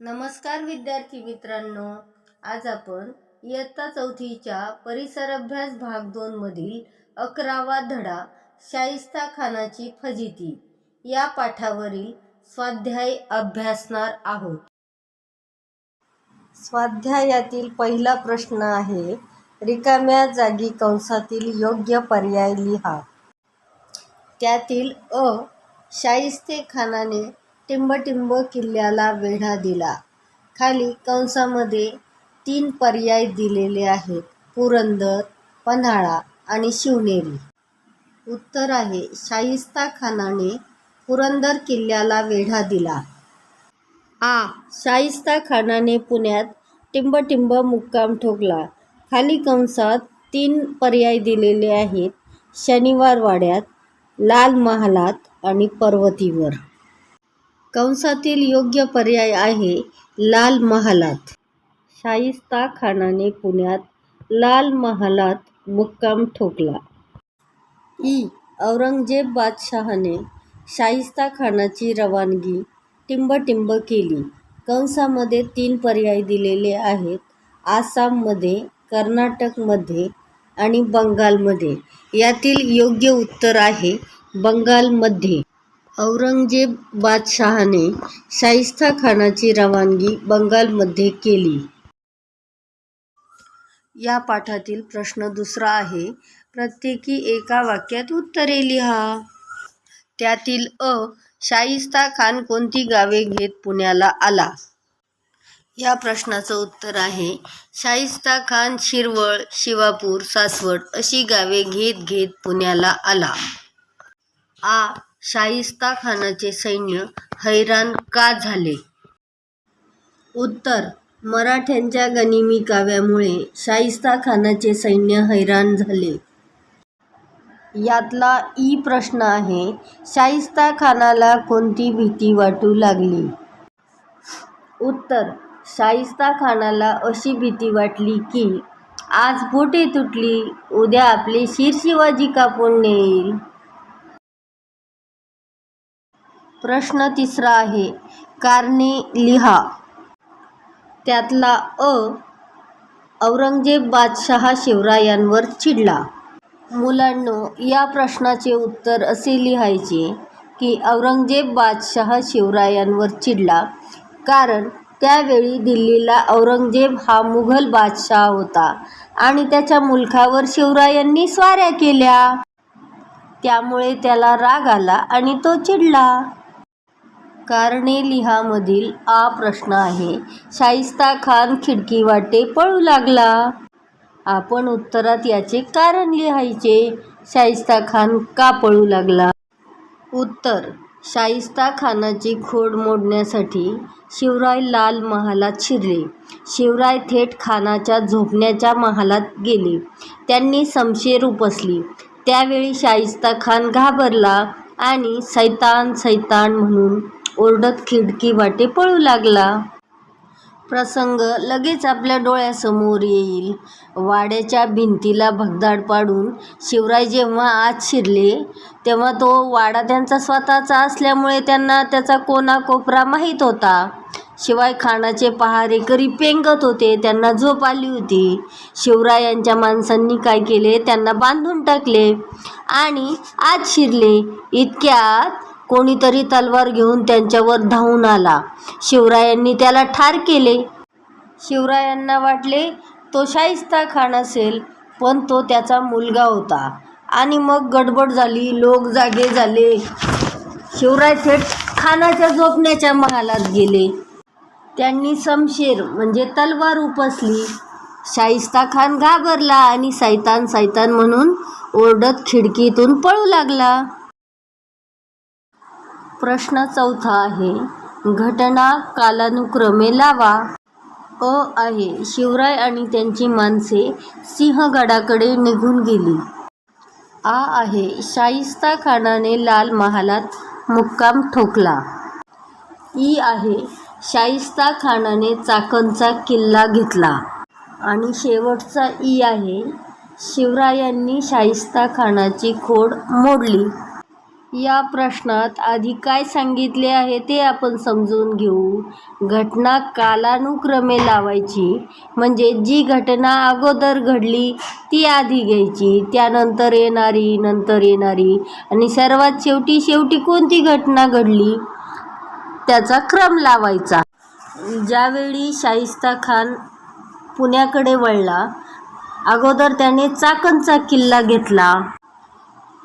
नमस्कार विद्यार्थी मित्रांनो आज आपण इयत्ता चौथीच्या परिसर अभ्यास भाग दोन मधील अकरावा धडा शाहिस्ता खानाची फजिती या पाठावरील स्वाध्याय अभ्यासणार आहोत. स्वाध्यायातील पहिला प्रश्न आहे रिकाम्या जागी कंसातील योग्य पर्याय लिहा. त्यातील अ शाहिस्ते खानाने टिंबटिंब किल्ल्याला वेढा दिला. खाली कंसामध्ये तीन पर्याय दिलेले आहेत. पुरंदर पन्हाळा आणि शिवनेरी. उत्तर आहे शाहिस्ता खानाने पुरंदर किल्ल्याला वेढा दिला. आ शाहिस्ता खानाने पुण्यात टिंबटिंब मुक्काम ठोकला. खाली कंसात तीन पर्याय दिलेले आहेत. शनिवार वाड्यात लाल महालात आणि पर्वतीवर. कंसातील योग्य पर्याय आहे लाल महालात. शाहिस्ता खानाने पुण्यात लाल महालात मुक्काम ठोकला. ई. औरंगजेब बादशहाने शाहिस्ता खानाची रवानगी टिंबटिंब केली. कंसामध्ये तीन पर्याय दिलेले आहेत. आसाममध्ये कर्नाटकमध्ये आणि बंगालमध्ये. यातील योग्य उत्तर आहे बंगालमध्ये. औरंगजेब बादशहाने शाहिस्ता खानाची रवानगी बंगालमध्ये केली. या पाठातील प्रश्न दुसरा आहे प्रत्येकी एका वाक्यात उत्तरे लिहा. त्यातील अ शाहिस्ता खान कोणती गावे घेत पुण्याला आला? या प्रश्नाचं उत्तर आहे शाहिस्ता खान शिरवळ शिवापूर सासवड अशी गावे घेत घेत पुण्याला आला. आ शाहिस्ता खानाचे सैन्य हैराण का झाले? उत्तर मराठ्यांच्या गनिमी काव्यामुळे शाहिस्ता खानाचे सैन्य हैराण झाले. यातला ई प्रश्न आहे शाहिस्ता खानाला कोणती भीती वाटू लागली? उत्तर शाहिस्ता खानाला अशी भीती वाटली की आज बोटे तुटली उद्या आपले शिरशिवाजी कापून नेईल. प्रश्न तिसरा आहे. कारणे लिहा. त्यातला अ औरंगजेब बादशहा शिवरायांवर चिडला. मुलांनो या प्रश्नाचे उत्तर असे लिहायचे की औरंगजेब बादशहा शिवरायांवर चिडला. कारण त्यावेळी दिल्लीला औरंगजेब हा मुघल बादशहा होता आणि त्याच्या मुलखावर शिवरायांनी स्वाऱ्या केल्या. त्यामुळे त्याला राग आला आणि तो चिडला. कारणे लिहामधील आ प्रश्न आहे. शाहिस्ता खान खिडकी वाटे पळू लागला. आपण उत्तरात याचे कारण लिहायचे. शाहिस्ता खान का पळू लागला? उत्तर. शाहिस्ता खानाची खोड मोडण्यासाठी शिवराय लाल महालात शिरले. शिवराय थेट खानाच्या झोपण्याच्या महालात गेले. त्यांनी समशेर उपसली. त्यावेळी शाहिस्ता खान घाबरला आणि सैतान सैतान म्हणून ओरडत खिडकी वाटे पळू लागला. प्रसंग लगेच आपल्या डोळ्यासमोर येईल. वाड्याच्या भिंतीला भगदाड पाडून शिवराय जेव्हा आत शिरले तेव्हा तो वाडा त्यांचा स्वतःचा असल्यामुळे त्यांना त्याचा कोनाकोपरा माहीत होता. शिवाय खानाचे पहारेकरी पेंगत होते त्यांना झोप आली होती. शिवरायांच्या माणसांनी काय केले त्यांना बांधून टाकले आणि आत शिरले. इतक्यात कोणीतरी तलवार घेऊन त्यांच्यावर धावून आला. शिवरायांनी त्याला ठार केले. शिवरायांना वाटले तो शाहिस्ता खान असेल पण तो त्याचा मुलगा होता. आणि मग गडबड झाली लोक जागे झाले. शिवराय थेट खानाच्या झोपण्याच्या महालात गेले. त्यांनी समशेर म्हणजे तलवार उपसली. शाहिस्ता खान घाबरला आणि सैतान सैतान म्हणून ओरडत खिडकीतून पळू लागला. प्रश्न चौथा आहे. घटना कालानुक्रमे लावा. अ आहे. शिवराय आणि त्यांची माणसे सिंहगडाकडे निघून गेली. आ आहे. शाहिस्ता खानाने लाल महालात मुक्काम ठोकला. ई आहे. शाहिस्ता खानाने चाकणचा किल्ला घेतला. आणि शेवटचा ई आहे. शिवरायांनी शाहिस्ता खानाची खोड मोडली. या प्रश्नात आधी काय सांगितले आहे ते आपण समजून घेऊ. घटना कालानुक्रमे लावायची म्हणजे जी घटना अगोदर घडली ती आधी घ्यायची त्यानंतर येणारी नंतर येणारी आणि सर्वात शेवटी शेवटी कोणती घटना घडली त्याचा क्रम लावायचा. ज्यावेळी शाहिस्ता खान पुण्याकडे वळला अगोदर त्याने चाकणचा किल्ला घेतला.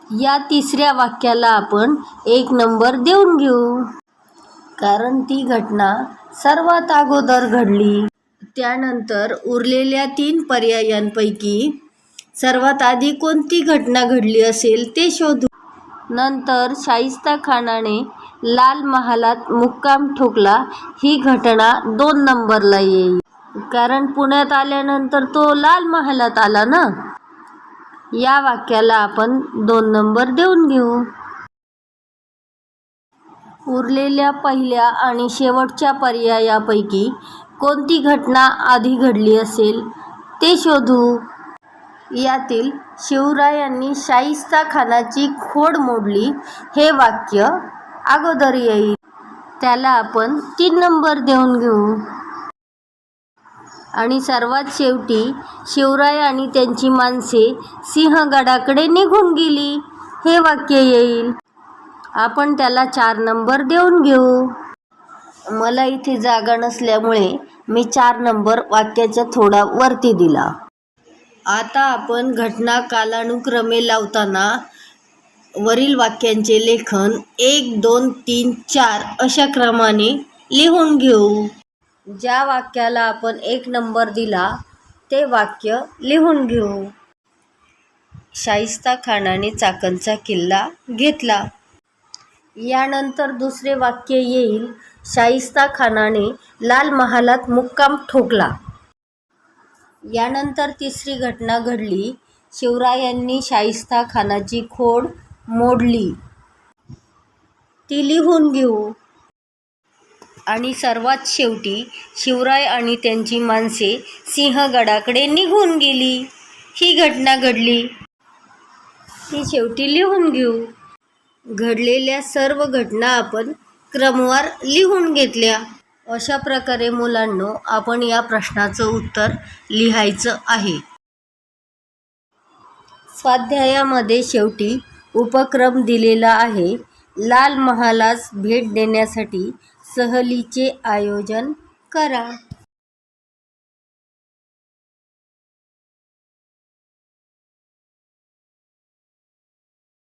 या तिसऱ्या वाक्याला आपण एक नंबर देऊन घेऊ. कारण ती घटना सर्वात अगोदर घडली. त्यानंतर उरलेल्या तीन पर्यायांपैकी सर्वात आधी कोणती घटना घडली असेल ते शोधू. नंतर शाहिस्ता खानाने लाल महालात मुक्काम ठोकला. ही घटना दोन नंबरला येईल. कारण पुण्यात आल्यानंतर तो लाल महालात आला ना? या वाक्याला आपण दोन नंबर देऊन घेऊ. उरलेल्या पहिल्या आणि शेवटच्या पर्यायापैकी कोणती घटना आधी घडली असेल ते शोधू. यातील शिवरायांनी शाहिस्ता खानाची खोड मोडली हे वाक्य अगोदर येईल. त्याला आपण तीन नंबर देऊन घेऊ. आणि सर्वात शेवटी शिवराय आणि त्यांची माणसे सिंहगडाकडे निघून गेली. हे वाक्य येईल. आपण त्याला चार नंबर देऊन घेऊ. मला इथे जागा नसल्यामुळे मी चार नंबर वाक्याच्या थोडा वरती दिला. आता आपण घटना कालानुक्रमे लावताना वरील वाक्यांचे लेखन एक दोन तीन चार अशा क्रमाने लिहून घेऊ. ज्या वाक्याला आपण एक नंबर दिला ते वाक्य लिहून घेऊ. शाहिस्ता खानाने चाकणचा किल्ला घेतला. यानंतर दुसरे वाक्य येईल शाहिस्ता खानाने लाल महालात मुक्काम ठोकला. यानंतर तिसरी घटना घडली शिवरायांनी शाहिस्ता खानाची खोड मोडली. ती लिहून घेऊ. आणि सर्वात शेवटी शिवराय आणि त्यांची माणसे सिंहगडाकडे निघून गेली. ही घटना घडली. ती शेवटी लिहून घेऊ. घडलेल्या सर्व घटना आपण क्रमवार लिहून घेतल्या. अशा प्रकारे मुलांनो आपण या प्रश्नाचं उत्तर लिहायचं आहे. स्वाध्यायामध्ये शेवटी उपक्रम दिलेला आहे. लाल महालास भेट देण्यासाठी सहलीचे आयोजन करा.